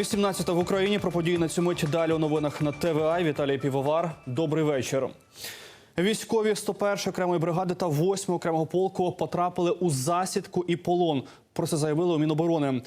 18 в Україні про події на цю мить далі у новинах на ТВА. Віталій Півовар. Добрий вечір. Військові 101 окремої бригади та 8 окремого полку потрапили у засідку і полон. Про це заявили у Міноборони.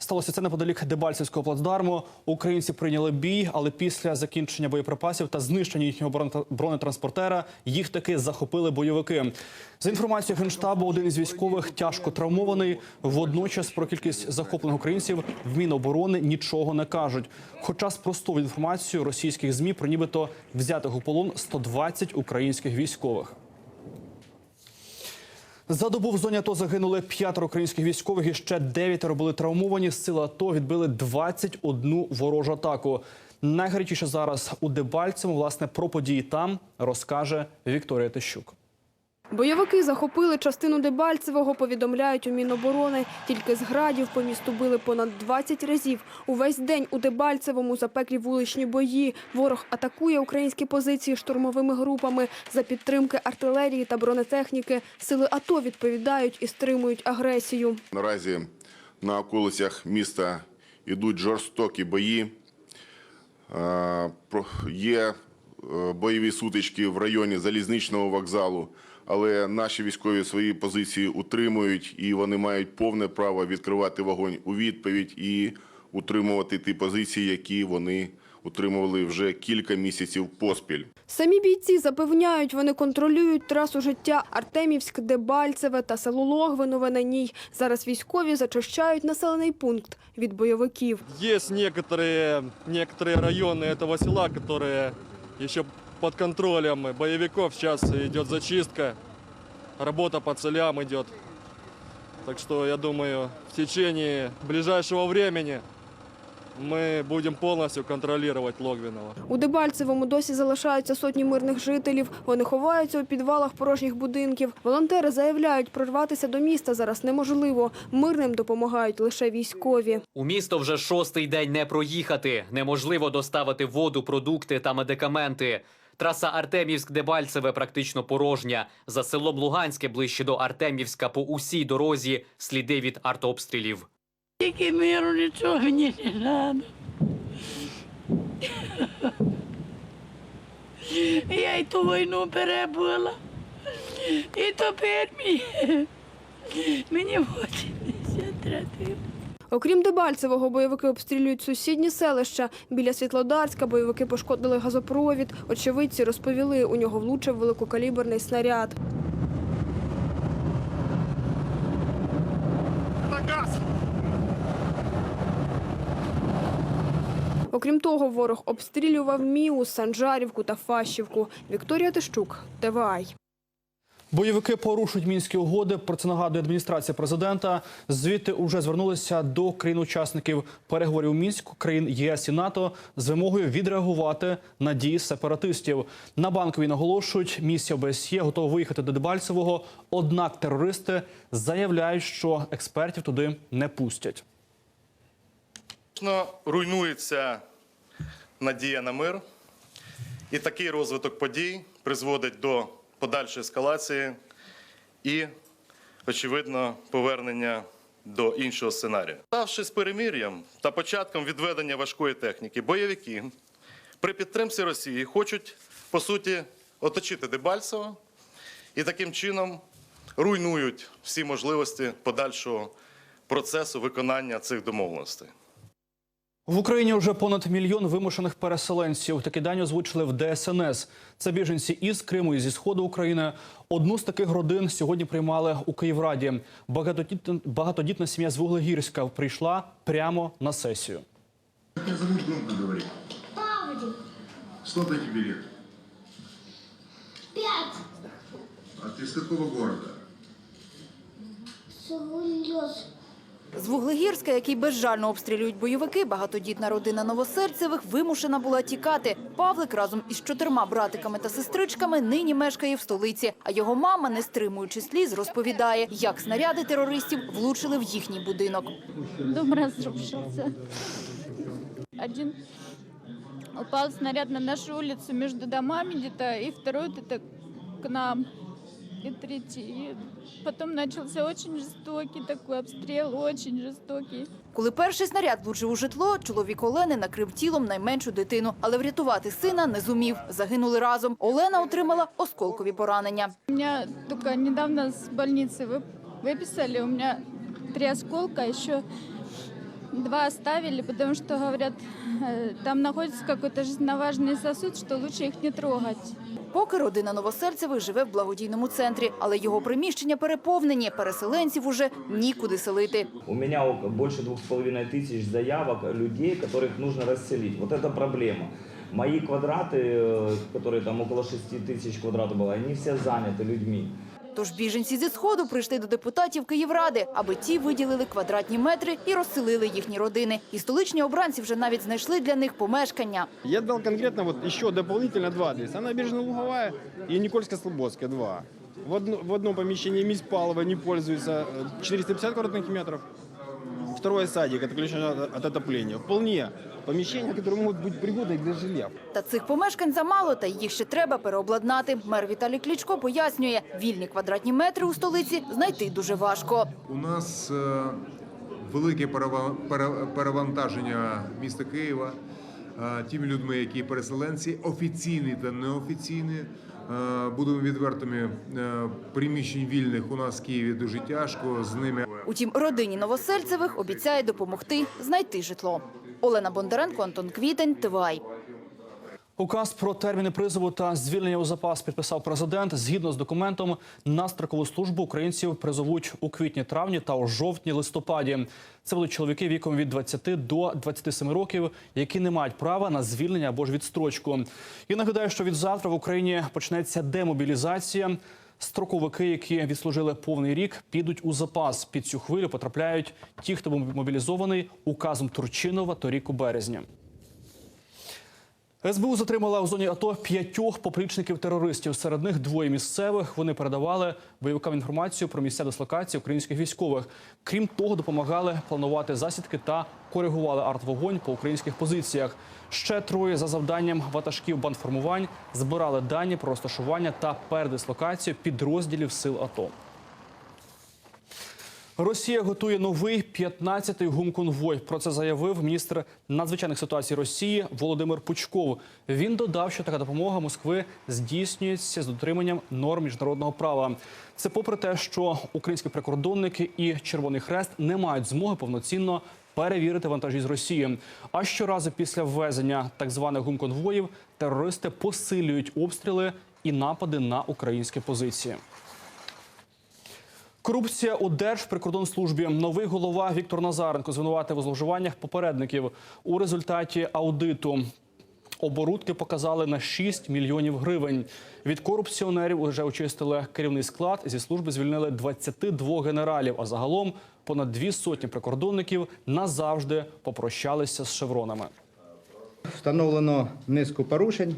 Сталося це неподалік Дебальцівського плацдарму. Українці прийняли бій, але після закінчення боєприпасів та знищення їхнього бронетранспортера їх таки захопили бойовики. За інформацією генштабу, один із військових тяжко травмований. Водночас про кількість захоплених українців в Міноборони нічого не кажуть. Хоча спростовують інформацію російських змі про нібито взятих у полон 120 українських військових. За добу в зоні АТО загинули п'ятеро українських військових і ще дев'ятеро були травмовані. Сили АТО відбили 21 ворожу атаку. Найгарячіше зараз у Дебальцевому, власне, про події там розкаже Вікторія Тищук. Бойовики захопили частину Дебальцевого, повідомляють у Міноборони. Тільки з градів по місту били понад 20 разів. Увесь день у Дебальцевому запеклі вуличні бої. Ворог атакує українські позиції штурмовими групами. За підтримки артилерії та бронетехніки сили АТО відповідають і стримують агресію. Наразі на околицях міста йдуть жорстокі бої. Е, Є е, бойові сутички в районі залізничного вокзалу, але наші військові свої позиції утримують і вони мають повне право відкривати вогонь у відповідь і утримувати ті позиції, які вони утримували вже кілька місяців поспіль. Самі бійці запевняють, вони контролюють трасу життя Артемівськ, Дебальцеве та село Логвинове на ній. Зараз військові зачищають населений пункт від бойовиків. Есть некоторые, некоторые районы этого села, которые еще под контролем боевиков. Сейчас идет зачистка, работа по целям идет. Так что я думаю, в течение ближайшего времени мы будем полностью контролировать Логвиново. У Дебальцевому досі залишаються сотні мирних жителів. Вони ховаються у підвалах порожніх будинків. Волонтери заявляють, прорватися до міста зараз неможливо. Мирним допомагають лише військові. У місто вже шостий день не проїхати. Неможливо доставити воду, продукти та медикаменти. Траса Артемівськ-Дебальцеве практично порожня. За селом Луганське ближче до Артемівська по усій дорозі сліди від артобстрілів. Тільки миру нічого мені не треба. Я й ту війну перебула. І тепер мені, мені 83 років. Окрім Дебальцевого, бойовики обстрілюють сусідні селища. Біля Світлодарська бойовики пошкодили газопровід. Очевидці розповіли, у нього влучив великокаліберний снаряд. Окрім того, ворог обстрілював Міу, Санжарівку та Фащівку. Вікторія Тищук, ТВАЙ. Бойовики порушують мінські угоди. Про це нагадує адміністрація президента. Звідти уже звернулися до країн-учасників переговорів мінську країн ЄС і НАТО з вимогою відреагувати на дії сепаратистів. На банковій наголошують, місія ОБСЄ готова виїхати до Дебальцевого. Однак терористи заявляють, що експертів туди не пустять. Руйнується надія на мир, і такий розвиток подій призводить до подальшої ескалації і, очевидно, повернення до іншого сценарію. Ставши з перемир'ям та початком відведення важкої техніки, бойовики при підтримці Росії хочуть, по суті, оточити Дебальцево і таким чином руйнують всі можливості подальшого процесу виконання цих домовленостей. В Україні вже понад мільйон вимушених переселенців. Такі дані озвучили в ДСНС. Це біженці із Криму і зі сходу України. Одну з таких родин сьогодні приймали у Київраді. Багатодітна, багатодітна сім'я з Вуглегірська прийшла прямо на сесію. Как тебя зовут, громко говори. Павлик, Сколько тебе лет? пять, А ты с какого города? Сагулёс. З Вуглегірська, який безжально обстрілюють бойовики, багатодітна родина новосельцевих вимушена була тікати. Павлик разом із чотирма братиками та сестричками нині мешкає в столиці. А його мама, не стримуючи сліз, розповідає, як снаряди терористів влучили в їхній будинок. Дом разрушился. Один упал снаряд на нашу улицу между домами и второй это к нам и третий. И потом начался очень жестокий такой обстрел, очень жестокий. Коли перший снаряд влучив у житло, чоловік Олени накрив тілом найменшу дитину, але врятувати сина не зумів. Загинули разом. Олена отримала осколкові поранення. Меня только недавно с больницы вы- выписали. У меня три осколка, еще два оставили, потому что, говорят, э, там находится какой-то жизненно важный сосуд, что лучше их не трогать. Поки родина Новосельцевих живе в благодійному центрі, але його приміщення переповнені, переселенців уже нікуди селити. У меня ок- больше двух с половиной тысяч заявок людей, которых нужно расселить. Вот это проблема. Мои квадраты, э, которые там около 6 тысяч квадратов было, они все заняты людьми. Тож біженці зі сходу прийшли до депутатів Київради, аби ті виділили квадратні метри і розселили їхні родини. І столичні обранці вже навіть знайшли для них помешкання. Я дав конкретно вот ще дополнительно два адреса. біжна лугова і Нікольська Слободська. два. В, одно- в одному поміщенні місь Палова не пользуется э, 450 квадратних метров Второе садик, это ключ от, от отопления. Вполне помещения, которые могут быть пригодны для жилья. Та цих помешкань замало, та їх ще треба переобладнати. Мер Віталій Кличко пояснює, вільні квадратні метри у столиці знайти дуже важко. У нас е, велике перева- пере- перевантаження міста Києва е, тими людьми, які переселенці, офіційні та неофіційні. Е, Будемо відвертими, е, приміщень вільних у нас в Києві дуже тяжко. З ними Утім, родині Новосельцевих обіцяє допомогти знайти житло. Олена Бондаренко, Антон Квітень, ТВАЙ. Указ про терміни призову та звільнення у запас підписав президент. Згідно з документом, на строкову службу українців призовуть у квітні-травні та у жовтні-листопаді. Це будуть чоловіки віком від 20 до 27 років, які не мають права на звільнення або ж відстрочку. І нагадаю, що від завтра в Україні почнеться демобілізація. Строковики, які відслужили повний рік, підуть у запас. Під цю хвилю потрапляють ті, хто був мобілізований указом Турчинова торік у березні. СБУ затримала у зоні АТО п'ятьох поплічників терористів. Серед них двоє місцевих. Вони передавали бойовикам інформацію про місця дислокації українських військових. Крім того, допомагали планувати засідки та коригували артвогонь по українських позиціях. Ще троє за завданням ватажків бандформувань збирали дані про розташування та передислокацію підрозділів сил АТО. Росія готує новий 15-й гумконвой. Про це заявив міністр надзвичайних ситуацій Росії Володимир Пучков. Він додав, що така допомога Москви здійснюється з дотриманням норм міжнародного права. Це попри те, що українські прикордонники і Червоний Хрест не мають змоги повноцінно перевірити вантажі з Росії. А щоразу після ввезення так званих гумконвоїв терористи посилюють обстріли і напади на українські позиції. Корупція у Держприкордонслужбі. Новий голова Віктор Назаренко звинуватив у зловживаннях попередників у результаті аудиту. Оборудки показали на 6 мільйонів гривень. Від корупціонерів вже очистили керівний склад. Зі служби звільнили 22 генералів. А загалом понад дві сотні прикордонників назавжди попрощалися з шевронами. Встановлено низку порушень,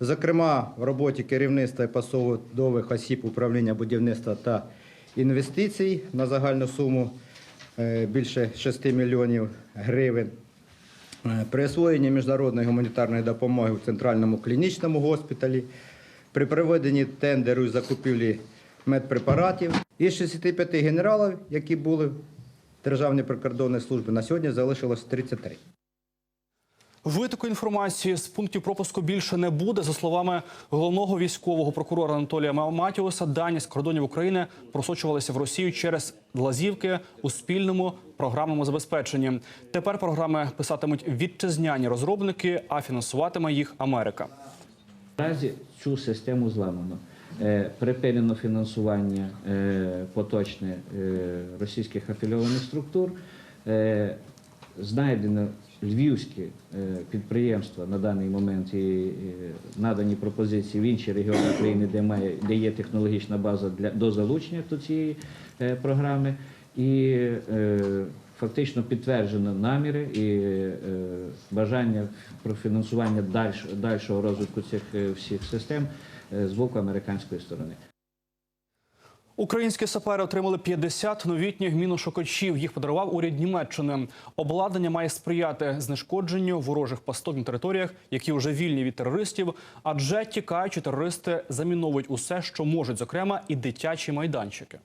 зокрема в роботі керівництва і посадових осіб управління будівництва та інвестицій на загальну суму е, більше 6 мільйонів гривень. Е, При освоєнні міжнародної гуманітарної допомоги в центральному клінічному госпіталі, при проведенні тендеру із закупівлі медпрепаратів із 65 генералів, які були в Державній прикордонній службі, на сьогодні залишилось 33. Витоку інформації з пунктів пропуску більше не буде. За словами головного військового прокурора Анатолія Матіуса, дані з кордонів України просочувалися в Росію через лазівки у спільному програмному забезпеченні. Тепер програми писатимуть вітчизняні розробники, а фінансуватиме їх Америка. Наразі цю систему зламано. Е, Припинено фінансування е, поточне е, російських афільованих структур. Знайдено львівські е, підприємства на даний момент і е, надані пропозиції в інші регіони України, де має де є технологічна база для до залучення до цієї е, програми, і фактично підтверджено наміри і бажання про фінансування дальш, дальшого розвитку цих всіх систем з боку американської сторони. Українські сапери отримали 50 новітніх міношукачів. Їх подарував уряд Німеччини. Обладнання має сприяти знешкодженню ворожих постов на територіях, які вже вільні від терористів. Адже тікаючи терористи заміновують усе, що можуть, зокрема і дитячі майданчики.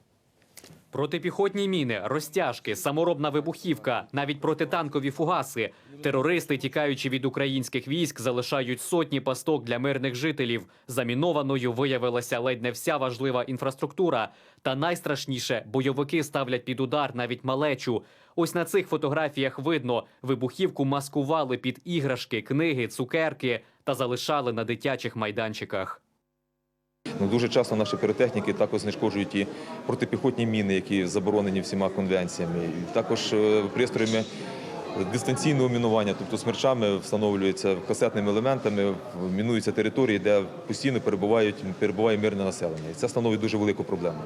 Протипіхотні міни, розтяжки, саморобна вибухівка, навіть протитанкові фугаси. Терористи, тікаючи від українських військ, залишають сотні пасток для мирних жителів. Замінованою виявилася ледь не вся важлива інфраструктура. Та найстрашніше бойовики ставлять під удар навіть малечу. Ось на цих фотографіях видно, вибухівку маскували під іграшки, книги, цукерки та залишали на дитячих майданчиках. Ну, дуже часто наші піротехніки також знешкоджують і протипіхотні міни, які заборонені всіма конвенціями. Також е, пристроями дистанційного мінування, тобто смерчами встановлюються касетними елементами, мінуються території, де постійно перебувають перебуває мирне населення. І це становить дуже велику проблему.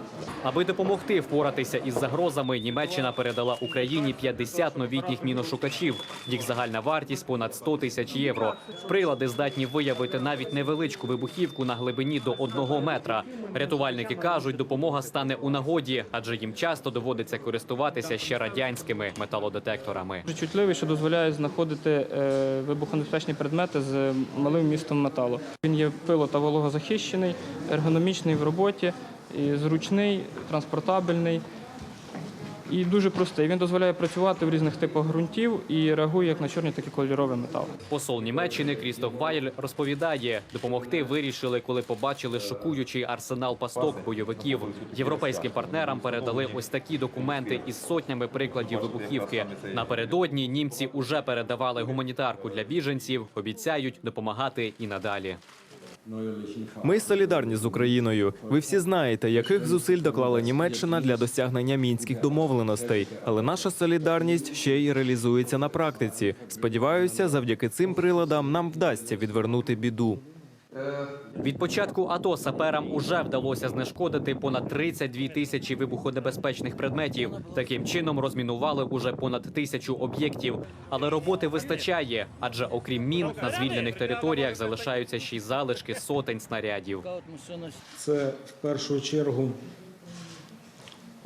Аби допомогти впоратися із загрозами, Німеччина передала Україні 50 новітніх міношукачів. Їх загальна вартість понад 100 тисяч євро. Прилади здатні виявити навіть невеличку вибухівку на глибині до одного метра. Рятувальники кажуть, допомога стане у нагоді, адже їм часто доводиться користуватися ще радянськими металодетекторами. Дуже що дозволяє знаходити е, вибухонебезпечні предмети з малим містом металу. Він є пило та вологозахищений, ергономічний в роботі, зручний, транспортабельний і дуже простий. Він дозволяє працювати в різних типах ґрунтів і реагує як на чорний, так і кольоровий метал. Посол Німеччини Крістоф Вайль розповідає, допомогти вирішили, коли побачили шокуючий арсенал пасток бойовиків. Європейським партнерам передали ось такі документи із сотнями прикладів вибухівки. Напередодні німці уже передавали гуманітарку для біженців, обіцяють допомагати і надалі. Ми солідарні з Україною. Ви всі знаєте, яких зусиль доклала Німеччина для досягнення мінських домовленостей. Але наша солідарність ще й реалізується на практиці. Сподіваюся, завдяки цим приладам нам вдасться відвернути біду. Від початку АТО саперам уже вдалося знешкодити понад 32 тисячі вибухонебезпечних предметів. Таким чином розмінували уже понад тисячу об'єктів. Але роботи вистачає, адже окрім мін на звільнених територіях залишаються ще й залишки сотень снарядів. Це в першу чергу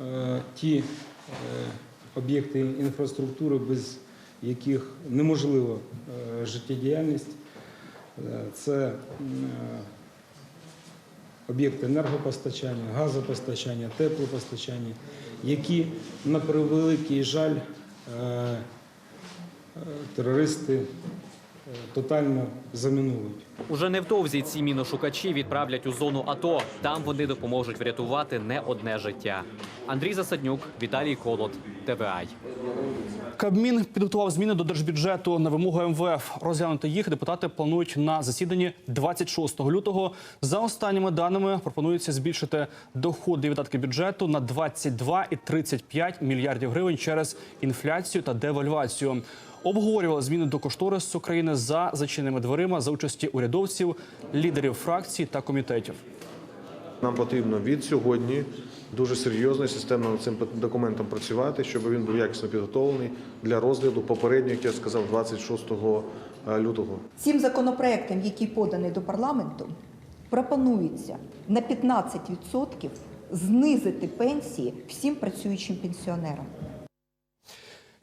е, ті е, об'єкти інфраструктури, без яких неможлива е, життєдіяльність. Е, Це е, об'єкти енергопостачання, газопостачання, теплопостачання, які, на превеликий жаль, е, терористи тотально замінують. Уже невдовзі ці міношукачі відправлять у зону АТО. Там вони допоможуть врятувати не одне життя. Андрій Засаднюк, Віталій Колод, ТВАЙ. Кабмін підготував зміни до держбюджету на вимогу МВФ. Розглянути їх депутати планують на засіданні 26 лютого. За останніми даними пропонується збільшити доходи і видатки бюджету на 22 і 35 мільярдів гривень через інфляцію та девальвацію. Обговорювали зміни до кошторису України за зачиненими дверима за участі урядовців, лідерів фракцій та комітетів. Нам потрібно від сьогодні дуже серйозно і системно над цим документом працювати, щоб він був якісно підготовлений для розгляду попередньо, як я сказав, 26 лютого. Цим законопроектом, який поданий до парламенту, пропонується на 15% знизити пенсії всім працюючим пенсіонерам.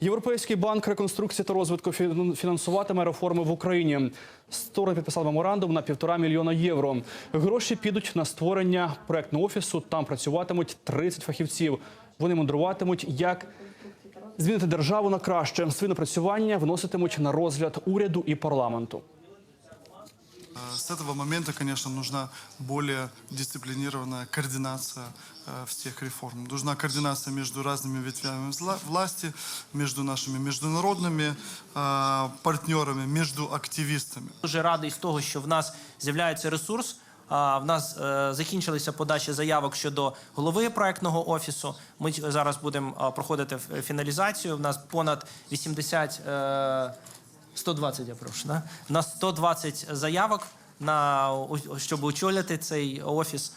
Європейський банк реконструкції та розвитку фін- фінансуватиме реформи в Україні. Сторони підписали меморандум на півтора мільйона євро. Гроші підуть на створення проектного офісу. Там працюватимуть 30 фахівців. Вони мандруватимуть, як змінити державу на краще. Свої напрацювання вноситимуть на розгляд уряду і парламенту. С этого момента, конечно, нужна более дисциплинированная координация э, всех реформ. Нужна координация между разными ветвями зла- власти, между нашими международными э, партнерами, между активистами. Дуже радий з того, що в нас з'являється ресурс. А, В нас е, закінчилися подачі заявок щодо голови проектного офісу. Ми ч- зараз будемо а, проходити ф- фіналізацію. В нас понад 80, е, 120, я прошу, да? У нас 120 заявок на щоб очолити цей офіс.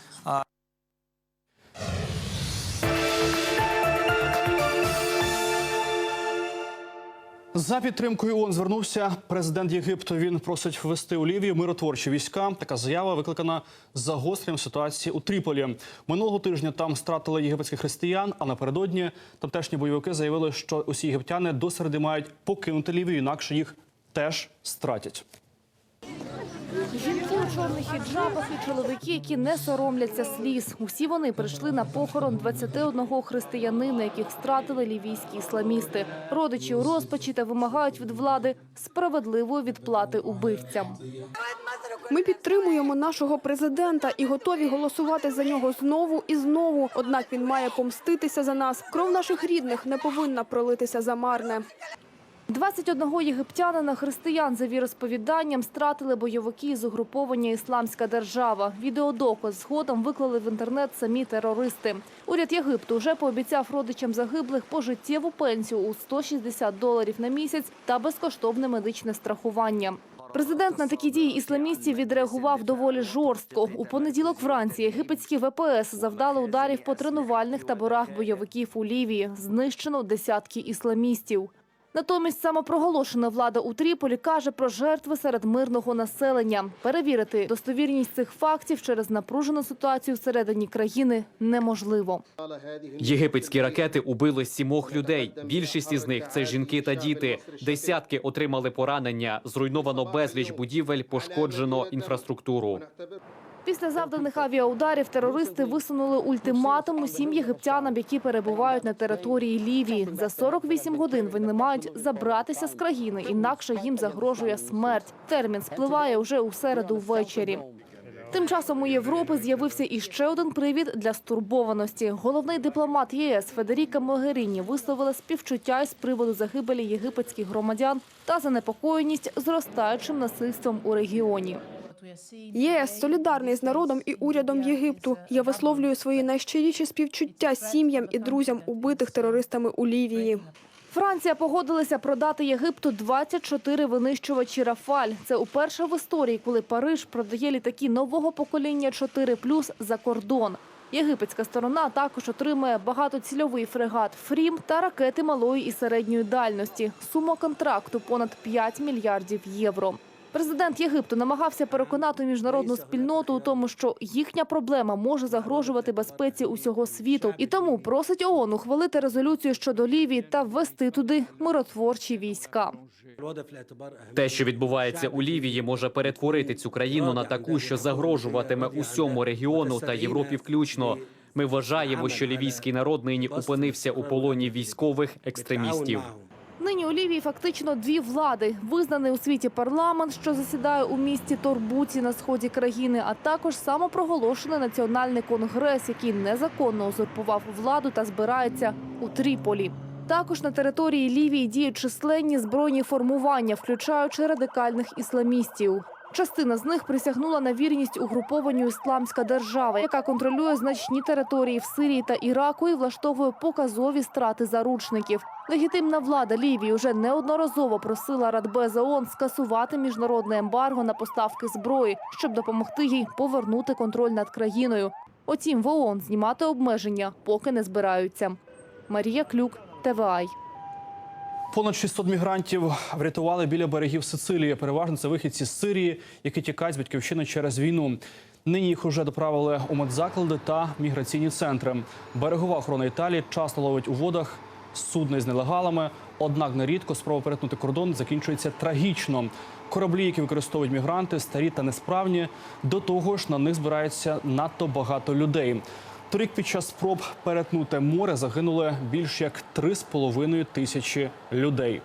За підтримкою ООН звернувся президент Єгипту. Він просить ввести у Лівію миротворчі війська. Така заява викликана загостренням ситуації у Тріполі. Минулого тижня там стратили єгипетських християн. А напередодні тамтешні бойовики заявили, що усі єгиптяни до середи мають покинути Лівію, інакше їх теж стратять. Жінки у чорних хіджабах і чоловіки, які не соромляться сліз. Усі вони прийшли на похорон 21 християнина, яких стратили лівійські ісламісти. Родичі у розпачі та вимагають від влади справедливої відплати убивцям. Ми підтримуємо нашого президента і готові голосувати за нього знову і знову. Однак він має помститися за нас. Кров наших рідних не повинна пролитися за марне. 21 єгиптянина християн за віросповіданням стратили бойовики з угруповання Ісламська держава. Відеодоказ згодом виклали в інтернет самі терористи. Уряд Єгипту вже пообіцяв родичам загиблих пожиттєву пенсію у 160 доларів на місяць та безкоштовне медичне страхування. Президент на такі дії ісламістів відреагував доволі жорстко. У понеділок вранці єгипетські ВПС завдали ударів по тренувальних таборах бойовиків у Лівії. Знищено десятки ісламістів. Натомість самопроголошена влада у Тріполі каже про жертви серед мирного населення. Перевірити достовірність цих фактів через напружену ситуацію всередині країни неможливо. Єгипетські ракети убили сімох людей. Більшість із них це жінки та діти. Десятки отримали поранення. Зруйновано безліч будівель, пошкоджено інфраструктуру. Після завданих авіаударів терористи висунули ультиматум усім єгиптянам, які перебувають на території Лівії. За 48 годин вони мають забратися з країни, інакше їм загрожує смерть. Термін спливає уже у середу ввечері. Тим часом у Європи з'явився іще один привід для стурбованості. Головний дипломат ЄС Федеріка Могеріні висловила співчуття із приводу загибелі єгипетських громадян та занепокоєність зростаючим насильством у регіоні. ЄС солідарний з народом і урядом Єгипту. Я висловлюю свої найщиріші співчуття сім'ям і друзям убитих терористами у Лівії. Франція погодилася продати Єгипту 24 винищувачі «Рафаль». Це уперше в історії, коли Париж продає літаки нового покоління 4+, за кордон. Єгипетська сторона також отримає багатоцільовий фрегат «Фрім» та ракети малої і середньої дальності. Сума контракту – понад 5 мільярдів євро. Президент Єгипту намагався переконати міжнародну спільноту у тому, що їхня проблема може загрожувати безпеці усього світу, і тому просить ООН ухвалити резолюцію щодо Лівії та ввести туди миротворчі війська. Те, що відбувається у Лівії, може перетворити цю країну на таку, що загрожуватиме усьому регіону та Європі включно. Ми вважаємо, що лівійський народ нині опинився у полоні військових екстремістів. Нині у Лівії фактично дві влади: визнаний у світі парламент, що засідає у місті Торбуці на сході країни, а також самопроголошений національний конгрес, який незаконно узурпував владу та збирається у Тріполі. Також на території Лівії діють численні збройні формування, включаючи радикальних ісламістів. Частина з них присягнула на вірність угрупованню Ісламська держава, яка контролює значні території в Сирії та Іраку і влаштовує показові страти заручників. Легітимна влада Лівії вже неодноразово просила Радбез ООН скасувати міжнародне ембарго на поставки зброї, щоб допомогти їй повернути контроль над країною. Утім, в ООН знімати обмеження поки не збираються. Марія Клюк, ТВАЙ. Понад 600 мігрантів врятували біля берегів Сицилії. Переважно це вихідці з Сирії, які тікають з батьківщини через війну. Нині їх уже доправили у медзаклади та міграційні центри. Берегова охорона Італії часто ловить у водах судни з нелегалами. Однак нерідко спроба перетнути кордон закінчується трагічно. Кораблі, які використовують мігранти, старі та несправні. До того ж, на них збирається надто багато людей. Торік під час спроб перетнути море загинули більш як 3,5 тисячі людей.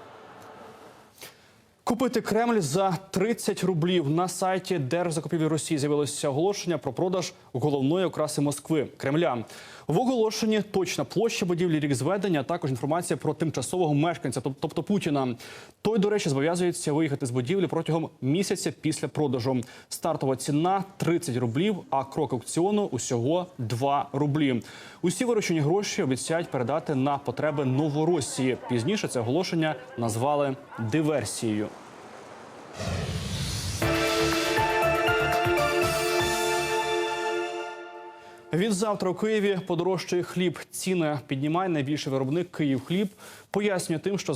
Купити Кремль за 30 рублів на сайті Держзакупівлі Росії з'явилося оголошення про продаж головної окраси Москви Кремля. В оголошенні точна площа будівлі, рік зведення, а також інформація про тимчасового мешканця, тобто Путіна. Той, до речі, зобов'язується виїхати з будівлі протягом місяця після продажу. Стартова ціна 30 рублів, а крок аукціону усього 2 рублі. Усі виручені гроші обіцяють передати на потреби Новоросії. Пізніше це оголошення назвали диверсією. Від завтра у Києві подорожчає хліб. Ціни піднімає найбільший виробник Київ хліб. Пояснює тим, що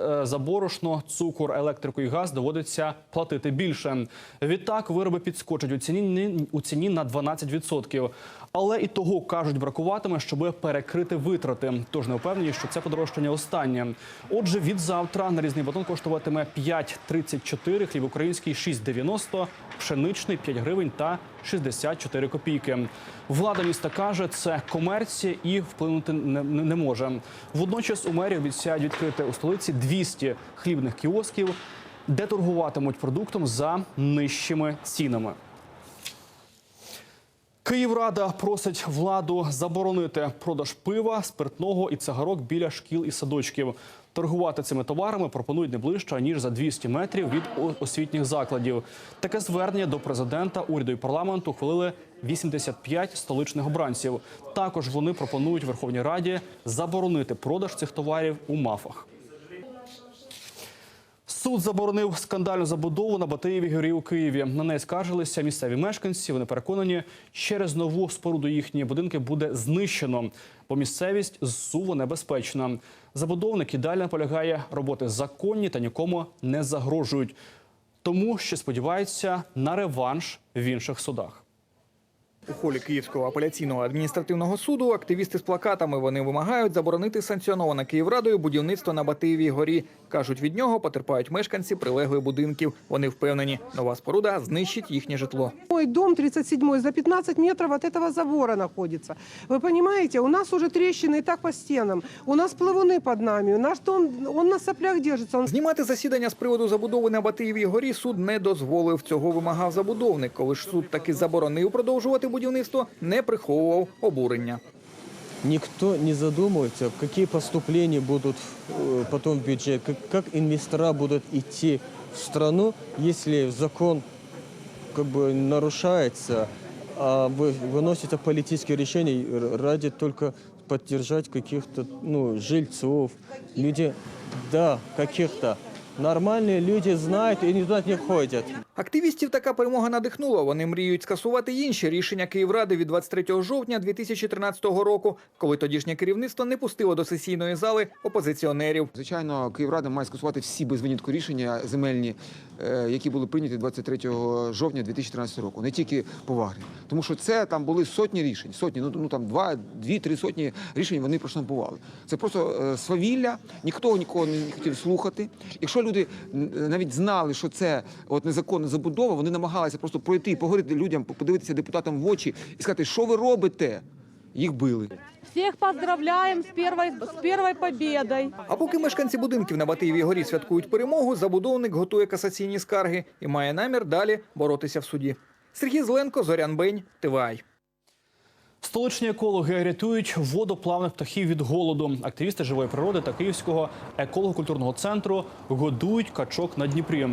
е, за борошно, цукор, електрику і газ доводиться платити більше. Відтак вироби підскочать у ціні ні- у ціні на 12%. Але і того кажуть, бракуватиме, щоб перекрити витрати. Тож не впевнені, що це подорожчання останнє. Отже, від завтра нарізний батон коштуватиме 5,34, хліб український 6,90, пшеничний 5 гривень та 64 копійки. Влада міста каже, це комерція і вплинути не, не може. Водночас у мерії обіцяють відкрити у столиці 200 хлібних кіосків, де торгуватимуть продуктом за нижчими цінами. Київрада просить владу заборонити продаж пива, спиртного і цигарок біля шкіл і садочків. Торгувати цими товарами пропонують не ближче ніж за 200 метрів від освітніх закладів. Таке звернення до президента, уряду і парламенту ухвалили 85 столичних обранців. Також вони пропонують Верховній Раді заборонити продаж цих товарів у мафах. Суд заборонив скандальну забудову на Батиєвій горі у Києві. На неї скаржилися місцеві мешканці. Вони переконані, через нову споруду їхні будинки буде знищено, бо місцевість зсуво небезпечна. Забудовник і далі наполягає, роботи законні та нікому не загрожують. Тому ще сподіваються на реванш в інших судах. У холі Київського апеляційного адміністративного суду активісти з плакатами вони вимагають заборонити санкціоноване Київрадою будівництво на Батиєвій горі. кажуть, від нього потерпають мешканці прилеглих будинків. Вони впевнені, нова споруда знищить їхнє житло. Мой дом 37 за 15 метров от этого забора находится. Вы понимаете, у нас уже трещины и так по стенам. У нас плавуны под нами. Наш дом, он на соплях держится. Он... Знімати засідання з приводу забудови на Батиєвій горі суд не дозволив. Цього вимагав забудовник. Коли ж суд таки заборонив продовжувати будівництво, не приховував обурення. Никто не задумывается, какие поступления будут э, потом в бюджет, как, как инвестора будут идти в страну, если закон как бы нарушается, а вы- выносится политические решения р- ради только поддержать каких-то ну, жильцов, люди, да, каких-то. Нормальные люди знают и никуда не ходят. Активістів така перемога надихнула. Вони мріють скасувати інші рішення Київради від 23 жовтня 2013 року, коли тодішнє керівництво не пустило до сесійної зали опозиціонерів. Звичайно, Київрада має скасувати всі без винятку рішення земельні, е, які були прийняті 23 жовтня 2013 року, не тільки поваги. Тому що це там були сотні рішень, сотні, ну, ну там два, дві, три сотні рішень вони проштампували. Це просто е, свавілля, ніхто нікого не хотів слухати. Якщо люди навіть знали, що це от незаконна забудова, вони намагалися просто пройти, поговорити людям, подивитися депутатам в очі і сказати, що ви робите? Їх били. Всех поздравляем с первой, с первой победой. А поки мешканці будинків на Батиєвій горі святкують перемогу, забудовник готує касаційні скарги і має намір далі боротися в суді. Сергій Зеленко, Зорян Бень, ТВАЙ. Столичні екологи рятують водоплавних птахів від голоду. Активісти живої природи та Київського еколого-культурного центру годують качок на Дніпрі.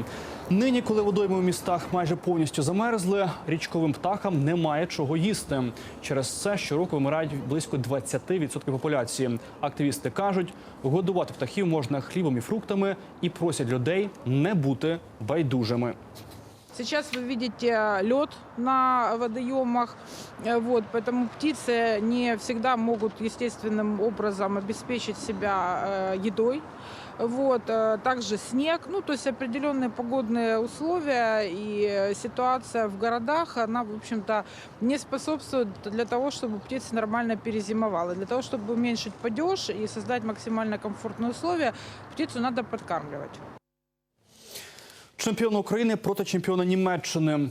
Нині, коли водойми у містах майже повністю замерзли, річковим птахам немає чого їсти. Через це щороку вимирають близько 20% популяції. Активісти кажуть, годувати птахів можна хлібом і фруктами і просять людей не бути байдужими. Сейчас вы видите лед на водоемах, э, вот, поэтому птицы не всегда могут естественным образом обеспечить себя э, едой. Вот, э, также снег, ну, то есть определенные погодные условия и э, ситуация в городах, она, в общем-то, не способствует для того, чтобы птица нормально перезимовала. Для того, чтобы уменьшить падеж и создать максимально комфортные условия, птицу надо подкармливать. Чемпіон України проти чемпіона Німеччини.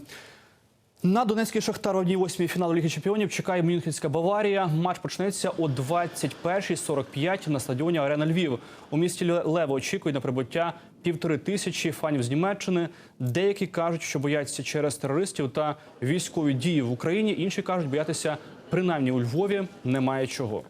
На Донецький Шахтар у 1-8 фіналу Ліги Чемпіонів чекає Мюнхенська Баварія. Матч почнеться о 21.45 на стадіоні Арена Львів. У місті Ле- Лево очікують на прибуття півтори тисячі фанів з Німеччини. Деякі кажуть, що бояться через терористів та військові дії в Україні. Інші кажуть, боятися принаймні у Львові немає чого.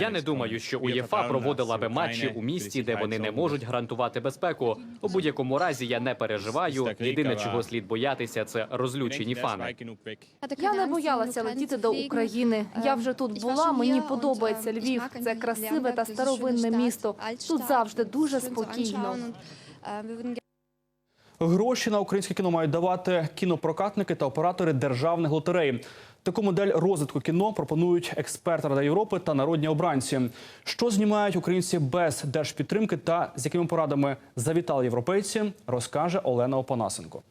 Я не думаю, що УЄФА проводила би матчі у місті, де вони не можуть гарантувати безпеку. У будь-якому разі я не переживаю. Єдине, чого слід боятися, це розлючені фани. Я не боялася летіти до України. Я вже тут була. Мені подобається Львів. Це красиве та старовинне місто. Тут завжди дуже спокійно. Гроші на українське кіно мають давати кінопрокатники та оператори державних лотерей. Таку модель розвитку кіно пропонують експерти Ради Європи та народні обранці. Що знімають українці без держпідтримки та з якими порадами завітали європейці, розкаже Олена Опанасенко.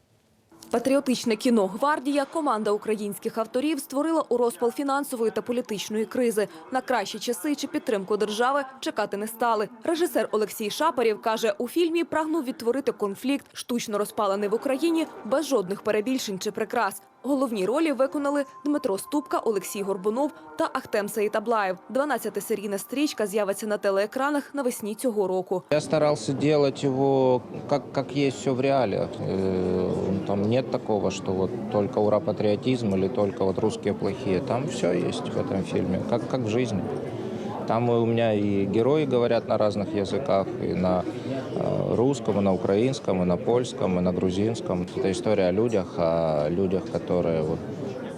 Патріотичне кіно Гвардія команда українських авторів створила у розпал фінансової та політичної кризи. На кращі часи чи підтримку держави чекати не стали. Режисер Олексій Шапарів каже, у фільмі прагнув відтворити конфлікт, штучно розпалений в Україні без жодних перебільшень чи прикрас. Головні ролі виконали Дмитро Ступка, Олексій Горбунов та Ахтем Саїтаблаєв. 12-серійна стрічка з'явиться на телеекранах навесні цього року. Я делать его как, как есть все в реалиях. Э, Там нет такого, что вот только ура патриотизм или только вот русские плохие. Там все есть в этом фильме, как, как в жизни. Там и у меня и герои говорят на разных языках, и на э, русском, и на украинском, и на польском, и на грузинском. Это история о людях, о людях, которые вот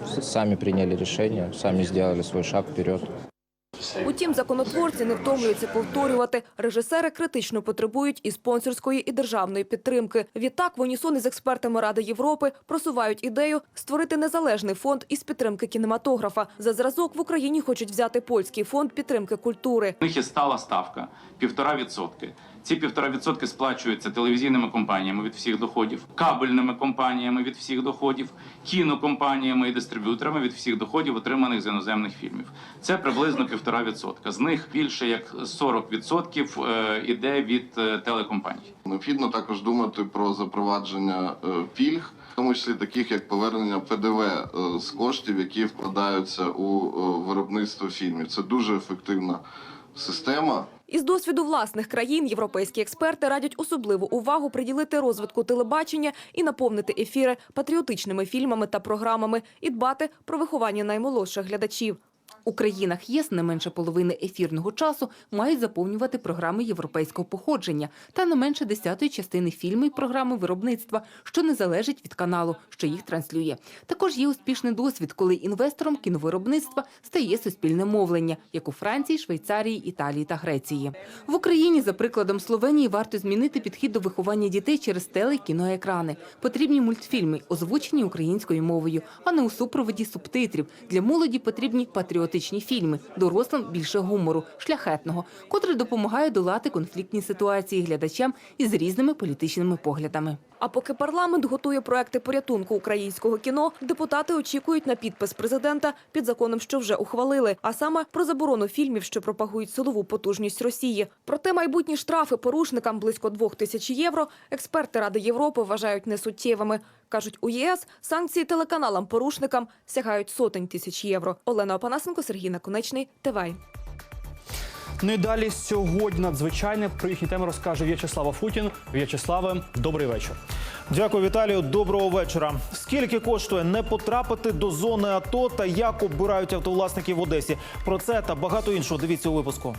с- сами приняли решение, сами сделали свой шаг вперед. Утім, законотворці не втомлюються повторювати. Режисери критично потребують і спонсорської, і державної підтримки. Відтак, в унісон із експертами Ради Європи просувають ідею створити незалежний фонд із підтримки кінематографа. За зразок в Україні хочуть взяти польський фонд підтримки культури. У них є стала ставка півтора відсотки. Ці півтора відсотки сплачуються телевізійними компаніями від всіх доходів, кабельними компаніями від всіх доходів, кінокомпаніями і дистриб'юторами від всіх доходів, отриманих з іноземних фільмів. Це приблизно півтора відсотка. З них більше як 40 відсотків е, іде від е, телекомпаній. Необхідно також думати про запровадження е, пільг, в тому числі таких як повернення ПДВ з коштів, які вкладаються у виробництво фільмів. Це дуже ефективна система. Із досвіду власних країн європейські експерти радять особливу увагу приділити розвитку телебачення і наповнити ефіри патріотичними фільмами та програмами і дбати про виховання наймолодших глядачів. У країнах ЄС не менше половини ефірного часу мають заповнювати програми європейського походження та не менше десятої частини фільми і програми виробництва, що не залежить від каналу, що їх транслює. Також є успішний досвід, коли інвестором кіновиробництва стає суспільне мовлення, як у Франції, Швейцарії, Італії та Греції. В Україні, за прикладом Словенії, варто змінити підхід до виховання дітей через теле- і кіноекрани. Потрібні мультфільми, озвучені українською мовою, а не у супроводі субтитрів. Для молоді потрібні патріотичні фільми, дорослим більше гумору, шляхетного, котрий допомагає долати конфліктні ситуації глядачам із різними політичними поглядами. А поки парламент готує проекти порятунку українського кіно, депутати очікують на підпис президента під законом, що вже ухвалили, а саме про заборону фільмів, що пропагують силову потужність Росії. Проте майбутні штрафи порушникам близько двох тисяч євро експерти Ради Європи вважають несуттєвими. Кажуть, у ЄС санкції телеканалам-порушникам сягають сотень тисяч євро. Олена Опанасенко, Сергій Наконечний, ТВ. Ну і далі сьогодні надзвичайне про їхні теми розкаже В'ячеслава Футін. В'ячеславе, добрий вечір. Дякую, Віталію. Доброго вечора. Скільки коштує не потрапити до зони АТО та як обирають автовласників в Одесі? Про це та багато іншого дивіться у випуску.